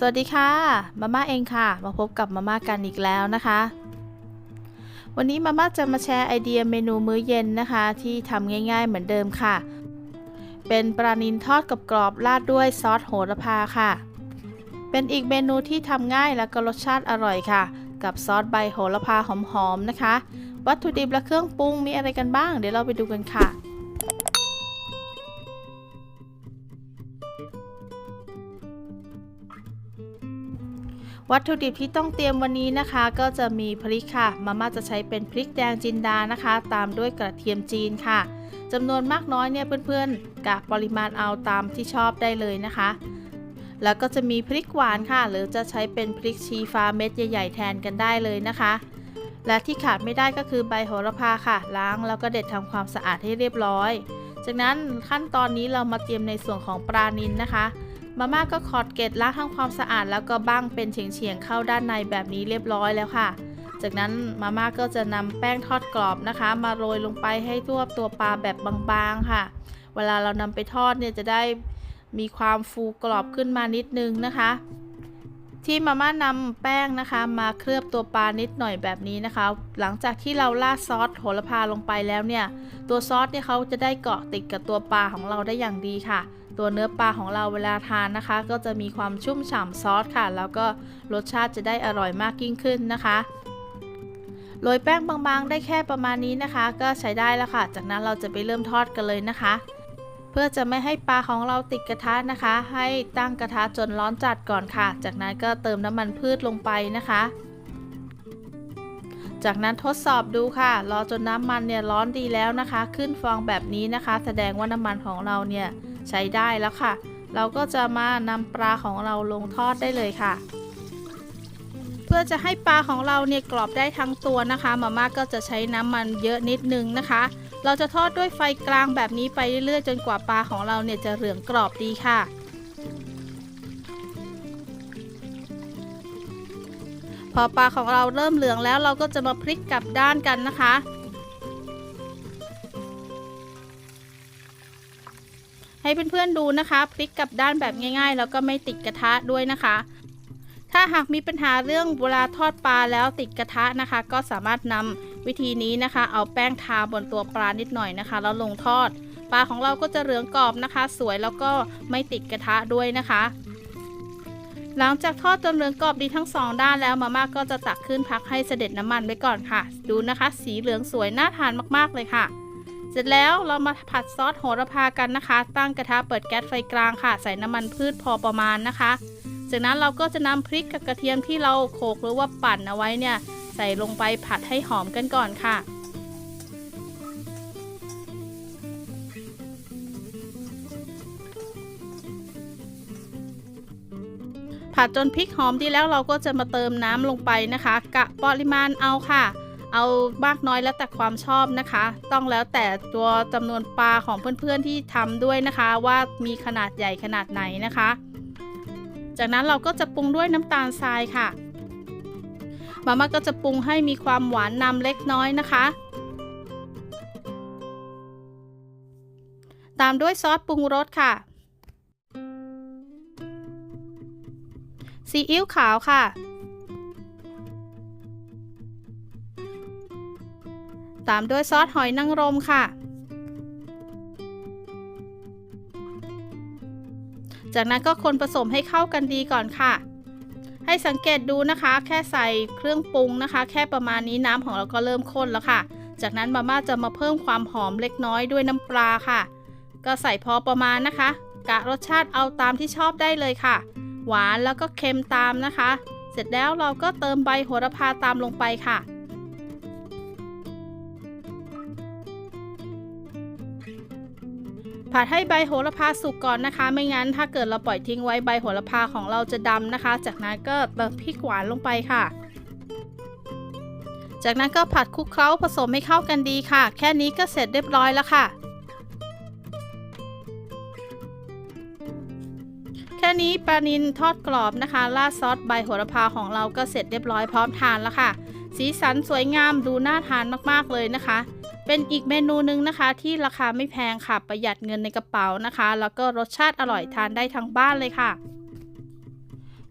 สวัสดีค่ะมาม่าเองค่ะ มาพบกับมาม่ากันอีกแล้วนะคะ วันนี้มาม่าจะมาแชร์ไอเดียเมนูมื้อเย็นนะคะ ที่ทำง่าย ๆ เหมือนเดิมค่ะ เป็นปลานิลทอดกับกรอบราดด้วยซอสโหระพาค่ะ เป็นอีกเมนูที่ทำง่ายและก็รสชาติอร่อยค่ะ กับซอสใบโหระพาหอมๆนะคะ วัตถุดิบและเครื่องปรุงมีอะไรกันบ้าง เดี๋ยวเราไปดูกันค่ะ วัตถุดิบที่ต้องเตรียมวันนี้นะคะ ก็จะมีพริกค่ะ มาม่าจะใช้เป็นพริกแดงจินดานะคะ ตามด้วยกระเทียมจีนค่ะจำนวนมากน้อยเนี่ยเพื่อนๆกะปริมาณเอาตามที่ชอบได้เลยนะคะ แล้วก็จะมีพริกหวานค่ะ หรือจะใช้เป็นพริกชี้ฟ้าเม็ดใหญ่ ๆ แทนกันได้เลยนะคะ และที่ขาดไม่ได้ก็คือใบโหระพาค่ะ ล้างแล้วก็เด็ดทำความสะอาดให้เรียบร้อย จากนั้นขั้นตอนนี้เรามาเตรียมในส่วนของปลานิลนะคะ มาม่าก็ขอดเกล็ดล้างทำความสะอาดแล้วก็บ้างเป็นเฉียงๆเข้าด้านในแบบนี้เรียบร้อยแล้วค่ะ จากนั้นมาม่าก็จะนำแป้งทอดกรอบนะคะ มาโรยลงไปให้ทั่วตัวปลาแบบบางๆค่ะ เวลาเรานำไปทอดเนี่ยจะได้มีความฟูกรอบขึ้นมานิดนึงนะคะ ที่มาม่านำแป้งนะคะ มาเคลือบตัวปลานิดหน่อยแบบนี้นะคะ หลังจากที่เราราดซอสโหระพาลงไปแล้วเนี่ย ตัวซอสเนี่ยเขาจะได้เกาะติดกับตัวปลาของเราได้อย่างดีค่ะ ตัวเนื้อปลาของเราเวลาทานนะคะ ก็จะมีความชุ่มฉ่ำซอสค่ะ แล้วก็รสชาติจะได้อร่อยมากยิ่งขึ้นนะคะโรยแป้งบางๆ ได้แค่ประมาณนี้นะคะ ก็ใช้ได้แล้วค่ะ จากนั้นเราจะไปเริ่มทอดกันเลยนะคะ เพื่อจะไม่ให้ปลาของเราติดกระทะนะคะ ให้ตั้งกระทะจนร้อนจัดก่อนค่ะ จากนั้นก็เติมน้ำมันพืชลงไปนะคะ จากนั้นทดสอบดูค่ะ รอจนน้ำมันเนี่ยร้อนดีแล้วนะคะ ขึ้นฟองแบบนี้นะคะ แสดงว่าน้ำมันของเราเนี่ย ใช้ได้แล้วค่ะ เราก็จะมานำปลาของเราลงทอดได้เลยค่ะ เพื่อจะให้ปลาของเราเนี่ยกรอบได้ทั้งตัวนะคะมาม่าก็จะใช้น้ำมันเยอะนิดนึงนะคะ เราจะทอดด้วยไฟกลางแบบนี้ไปเรื่อยๆจนกว่าปลาของเราเนี่ยจะเหลืองกรอบดีค่ะพอปลาของเราเริ่มเหลืองแล้วเราก็จะมาพลิกกลับด้านกันนะคะ ให้เพื่อนๆดูนะคะพลิกกลับด้านแบบง่าย ๆ แล้วก็ไม่ติดกระทะด้วยนะคะ ถ้าหากมีปัญหาเรื่องเวลาทอดปลาแล้วติดกระทะนะคะ ก็สามารถนำวิธีนี้นะคะ เอาแป้งทาบนตัวปลานิดหน่อยนะคะ แล้วลงทอด ปลาของเราก็จะเหลืองกรอบนะคะ สวยแล้วก็ไม่ติดกระทะด้วยนะคะ หลังจากทอดจนเหลืองกรอบดีทั้งสองด้านแล้วมาม่าก็จะตักขึ้นพักให้เสด็จน้ำมันไว้ก่อนค่ะ ดูนะคะ สีเหลืองสวยน่าทานมากๆเลยค่ะ สร็จแล้วเรามาผัดซอสโหระพากันนะคะ ตั้งกระทะเปิดแก๊สไฟกลางค่ะ ใส่น้ำมันพืชพอประมาณนะคะ จากนั้นเราก็จะนำพริกกับกระเทียมที่เราโขลกหรือว่าปั่นเอาไว้เนี่ย ใส่ลงไปผัดให้หอมกันก่อนค่ะ ผัดจนพริกหอมดีแล้วเราก็จะมาเติมน้ำลงไปนะคะ กะปริมาณเอาค่ะ เอามากน้อยแล้วแต่ความชอบนะคะ ต้องแล้วแต่ตัวจำนวนปลาของเพื่อนๆที่ทำด้วยนะคะ ว่ามีขนาดใหญ่ขนาดไหนนะคะ จากนั้นเราก็จะปรุงด้วยน้ำตาลทรายค่ะมาม่าก็จะปรุงให้มีความหวานนำเล็กน้อยนะคะ ตามด้วยซอสปรุงรสค่ะ ซีอิ๊วขาวค่ะ ตามด้วยซอสหอยนางรมค่ะ จากนั้นก็คนผสมให้เข้ากันดีก่อนค่ะ ให้สังเกตดูนะคะ แค่ใส่เครื่องปรุงนะคะ แค่ประมาณนี้น้ำของเราก็เริ่มข้นแล้วค่ะ จากนั้นมาม่าจะมาเพิ่มความหอมเล็กน้อยด้วยน้ำปลาค่ะ ก็ใส่พอประมาณนะคะ กะรสชาติเอาตามที่ชอบได้เลยค่ะ หวานแล้วก็เค็มตามนะคะ เสร็จแล้วเราก็เติมใบโหระพาตามลงไปค่ะ ผัดให้ใบโหระพาสุกก่อนนะคะ ไม่งั้นถ้าเกิดเราปล่อยทิ้งไว้ใบโหระพาของเราจะดำนะคะ จากนั้นก็เติมพริกหวานลงไปค่ะ จากนั้นก็ผัดคลุกเคล้าผสมให้เข้ากันดีค่ะ แค่นี้ก็เสร็จเรียบร้อยแล้วค่ะแค่นี้ปลานิลทอดกรอบนะคะราดซอสใบโหระพาของเราก็เสร็จเรียบร้อยพร้อมทานแล้วค่ะ สีสันสวยงามดูน่าทานมากๆเลยนะคะ เป็นอีกเมนูหนึ่งนะคะที่ราคาไม่แพงค่ะ ประหยัดเงินในกระเป๋านะคะ แล้วก็รสชาติอร่อยทานได้ทั้งบ้านเลยค่ะ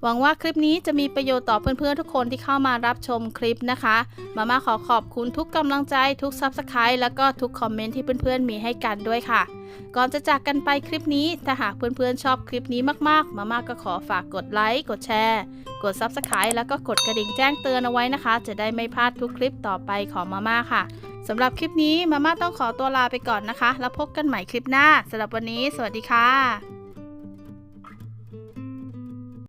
หวังว่าคลิปนี้จะมีประโยชน์ต่อเพื่อนๆทุกคนที่เข้ามารับชมคลิปนะคะ มาม่าขอขอบคุณทุกกำลังใจทุก Subscribe แล้วก็ทุกคอมเมนต์ที่เพื่อนๆมีให้กันด้วยค่ะ ก่อนจะจากกันไปคลิปนี้ถ้าหากเพื่อนๆชอบคลิปนี้มากๆ มาม่าก็ขอฝากกดไลค์กดแชร์กด Subscribe แล้วก็กดกระดิ่งแจ้งเตือนเอาไว้นะคะ จะได้ไม่พลาดทุกคลิปต่อไปของมาม่าค่ะ สำหรับคลิปนี้มาม่าต้องขอตัวลาไปก่อนนะคะ แล้วพบกันใหม่คลิปหน้าสำหรับวันนี้ สวัสดีค่ะ